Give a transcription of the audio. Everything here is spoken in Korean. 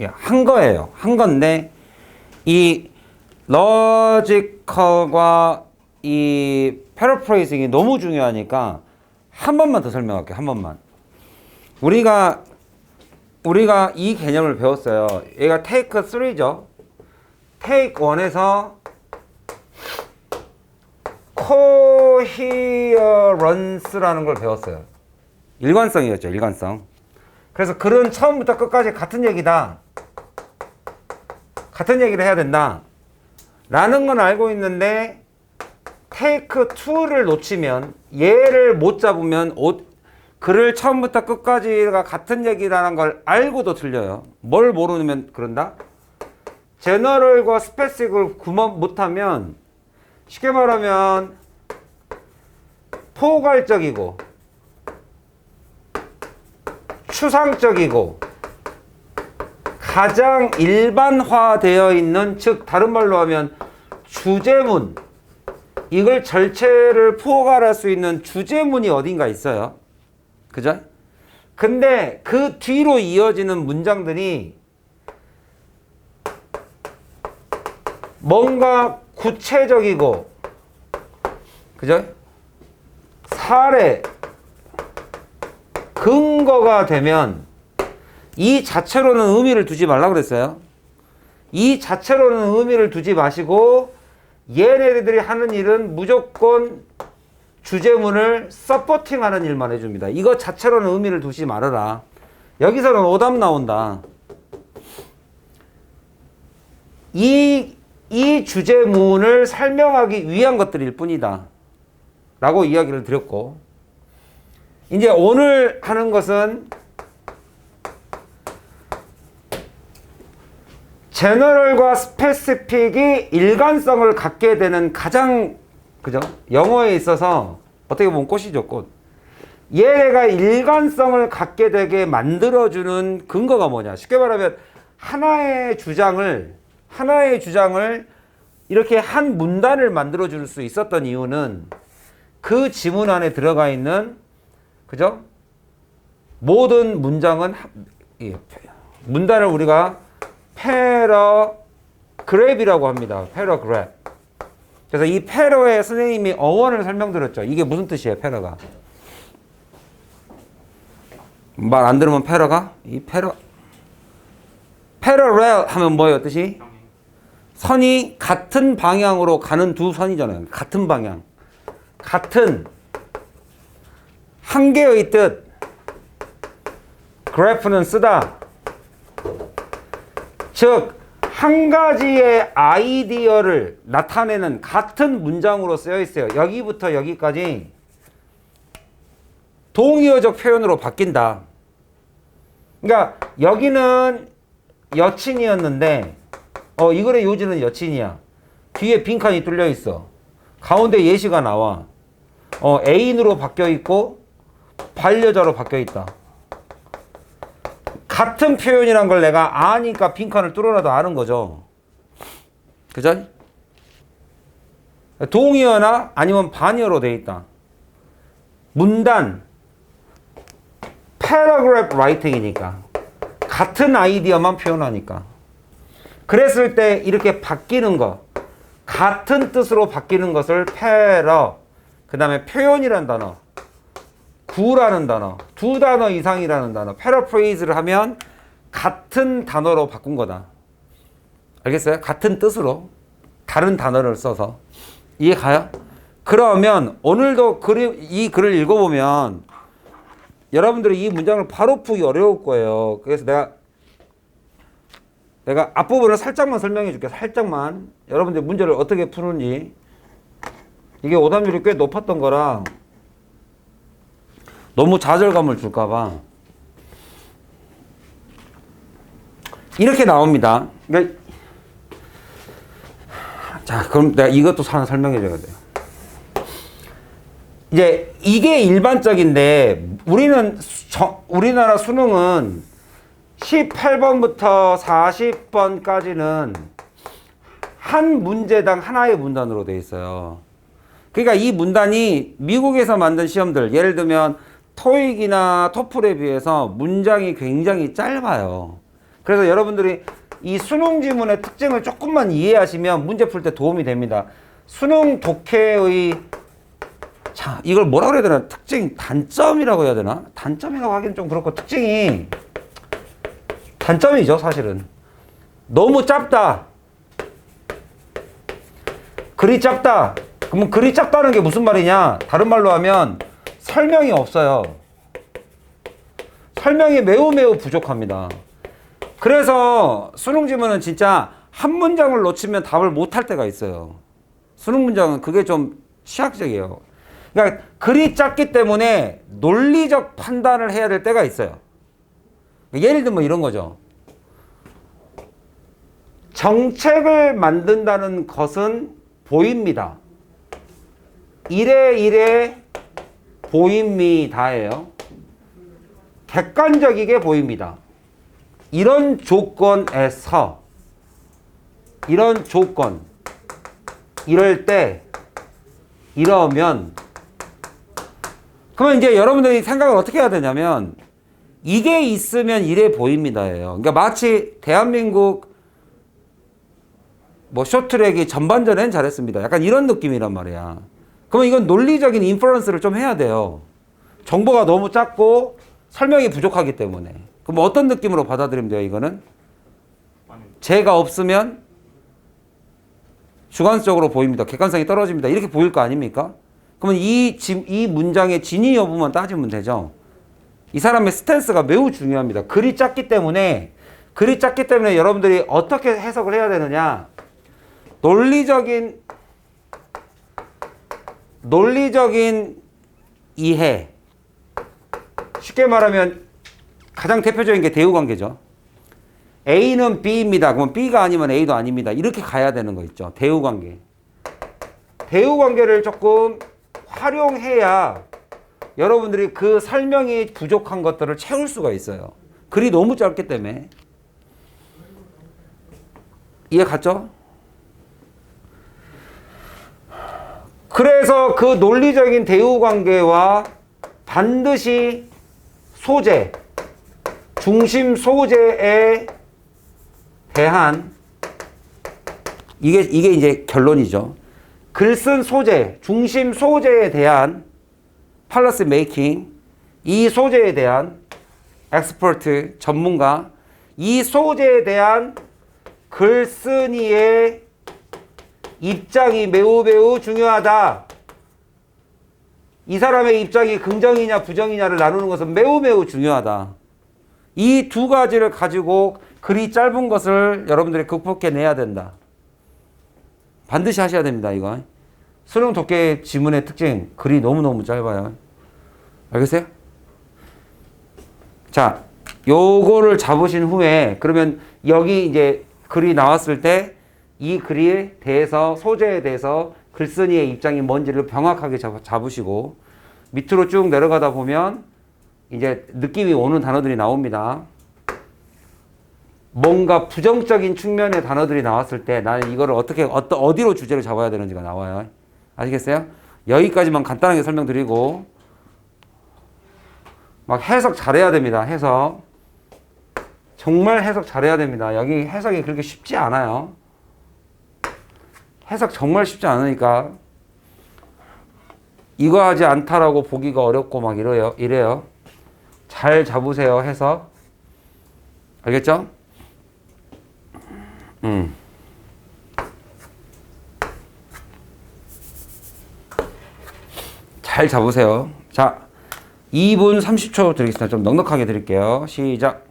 예, 한 거예요. 한 건데 이 러지컬과 이 패러프레이징이 너무 중요하니까 한 번만 더 설명할게요. 한 번만. 우리가 우리가 이 개념을 배웠어요. 얘가 테이크 3죠. 테이크 1에서 코히어런스라는 걸 배웠어요. 일관성이었죠. 일관성. 그래서 글은 처음부터 끝까지 같은 얘기다. 같은 얘기를 해야 된다. 라는 건 알고 있는데 테이크 2를 놓치면 얘를 못 잡으면 오- 글을 처음부터 끝까지가 같은 얘기라는 걸 알고도 틀려요. 뭘 모르면 그런다? 제너럴과 스페시fic을 구분 못하면 쉽게 말하면 포괄적이고 추상적이고 가장 일반화되어 있는 즉 다른 말로 하면 주제문 이걸 전체를 포괄할 수 있는 주제문이 어딘가 있어요. 그죠? 근데 그 뒤로 이어지는 문장들이 뭔가 구체적이고 그죠? 사례 근거가 되면 이 자체로는 의미를 두지 말라 그랬어요. 이 자체로는 의미를 두지 마시고 얘네들이 하는 일은 무조건 주제문을 서포팅하는 일만 해줍니다. 이거 자체로는 의미를 두지 말아라. 여기서는 오답 나온다. 이, 이 주제문을 설명하기 위한 것들일 뿐이다. 라고 이야기를 드렸고, 이제 오늘 하는 것은 제너럴과 스페시픽이 일관성을 갖게 되는 가장 그죠? 영어에 있어서 어떻게 보면 꽃이죠, 꽃. 얘가 일관성을 갖게 되게 만들어주는 근거가 뭐냐? 쉽게 말하면 하나의 주장을 하나의 주장을 이렇게 한 문단을 만들어 줄 수 있었던 이유는 그 지문 안에 들어가 있는 그죠? 모든 문장은 문단을 우리가 패러그랩이라고 합니다. 패러그랩. 그래서 이 패러의 선생님이 어원을 설명드렸죠. 이게 무슨 뜻이에요, 패러가? 말 안 들으면 패러가? 이 패러 패러렐 하면 뭐예요, 뜻이? 선이 같은 방향으로 가는 두 선이잖아요. 같은 방향. 같은 한 개의 뜻. 그래프는 쓰다. 즉, 한 가지의 아이디어를 나타내는 같은 문장으로 쓰여 있어요. 여기부터 여기까지 동의어적 표현으로 바뀐다. 그러니까 여기는 여친이었는데 어 이거의 요지는 여친이야. 뒤에 빈칸이 뚫려 있어. 가운데 예시가 나와. 어 애인으로 바뀌어 있고 반려자로 바뀌어 있다. 같은 표현이란 걸 내가 아니까 빈칸을 뚫어놔도 아는 거죠. 그죠? 동의어나 아니면 반의어로 돼 있다. 문단, paragraph writing이니까. 같은 아이디어만 표현하니까. 그랬을 때 이렇게 바뀌는 거, 같은 뜻으로 바뀌는 것을 패러, 그 다음에 표현이라는 단어, 구라는 단어, 두 단어 이상이라는 단어, 패러프레이즈를 하면 같은 단어로 바꾼 거다. 알겠어요? 같은 뜻으로 다른 단어를 써서 이해 가요? 그러면 오늘도 글이, 이 글을 읽어보면 여러분들이 이 문장을 바로 풀기 어려울 거예요. 그래서 내가 내가 앞부분을 살짝만 설명해 줄게. 살짝만. 여러분들 문제를 어떻게 푸는지. 이게 오답률이 꽤 높았던 거라 너무 좌절감을 줄까봐. 이렇게 나옵니다. 그러니까 자, 그럼 내가 이것도 하나 설명해 줘야 돼요. 이제 이게 일반적인데 우리는 수- 저- 우리나라 수능은 18번부터 40번까지는 한 문제당 하나의 문단으로 돼 있어요. 그러니까 이 문단이 미국에서 만든 시험들 예를 들면 토익이나 토플에 비해서 문장이 굉장히 짧아요. 그래서 여러분들이 이 수능 지문의 특징을 조금만 이해하시면 문제 풀 때 도움이 됩니다. 수능 독해의 자, 이걸 뭐라 그래야 되나? 특징, 단점이라고 해야 되나? 단점이라고 하기는 좀 그렇고, 특징이, 단점이죠, 사실은. 너무 짧다. 글이 짧다. 그러면 글이 짧다는 게 무슨 말이냐? 다른 말로 하면 설명이 없어요. 설명이 매우 매우 부족합니다. 그래서 수능 지문은 진짜 한 문장을 놓치면 답을 못 할 때가 있어요. 수능 문장은 그게 좀 취약적이에요. 그러니까 글이 작기 때문에 논리적 판단을 해야 될 때가 있어요. 예를 들면 이런 거죠. 정책을 만든다는 것은 보입니다. 이래 이래 보입니다예요. 객관적이게 보입니다. 이런 조건에서 이런 조건 이럴 때 이러면 그러면 이제 여러분들이 생각을 어떻게 해야 되냐면 이게 있으면 이래 보입니다예요. 그러니까 마치 대한민국 뭐 쇼트랙이 전반전엔 잘했습니다. 약간 이런 느낌이란 말이야. 그러면 이건 논리적인 인퍼런스를 좀 해야 돼요. 정보가 너무 작고 설명이 부족하기 때문에. 그럼 어떤 느낌으로 받아들이면 돼요, 이거는? 제가 없으면 주관적으로 보입니다. 객관성이 떨어집니다. 이렇게 보일 거 아닙니까? 그러면 이, 지- 이 문장의 진위 여부만 따지면 되죠. 이 사람의 스탠스가 매우 중요합니다. 글이 작기 때문에, 글이 작기 때문에 여러분들이 어떻게 해석을 해야 되느냐. 논리적인, 논리적인 이해. 쉽게 말하면 가장 대표적인 게 대우 관계죠. A는 B입니다. 그러면 B가 아니면 A도 아닙니다. 이렇게 가야 되는 거 있죠. 대우 관계. 대우 관계를 조금 활용해야 여러분들이 그 설명이 부족한 것들을 채울 수가 있어요. 글이 너무 짧기 때문에. 이해 갔죠? 그래서 그 논리적인 대우 관계와 반드시 소재, 중심 소재에 대한 이게 이게 이제 결론이죠. 글 쓴 소재, 중심 소재에 대한 팔러스 메이킹 이 소재에 대한 엑스퍼트 전문가 이 소재에 대한 글쓴이의 입장이 매우 매우 중요하다. 이 사람의 입장이 긍정이냐 부정이냐를 나누는 것은 매우 매우 중요하다. 이 두 가지를 가지고 글이 짧은 것을 여러분들이 극복해내야 된다. 반드시 하셔야 됩니다, 이거. 수능 독해 지문의 특징, 글이 너무너무 짧아요. 알겠어요? 자, 요거를 잡으신 후에, 그러면 여기 이제 글이 나왔을 때, 이 글에 대해서, 소재에 대해서 글쓴이의 입장이 뭔지를 명확하게 잡- 잡으시고, 밑으로 쭉 내려가다 보면, 이제 느낌이 오는 단어들이 나옵니다. 뭔가 부정적인 측면의 단어들이 나왔을 때 나는 이거를 어떻게 어떠, 어디로 주제를 잡아야 되는지가 나와요. 아시겠어요? 여기까지만 간단하게 설명드리고 막 해석 잘해야 됩니다. 해석 정말 해석 잘해야 됩니다. 여기 해석이 그렇게 쉽지 않아요. 해석 정말 쉽지 않으니까 이거 하지 않다라고 보기가 어렵고 막 이래요. 이래요. 잘 잡으세요. 해석 알겠죠? 음. 잘 잡으세요. 자, 2분 30초 드리겠습니다. 좀 넉넉하게 드릴게요. 시작.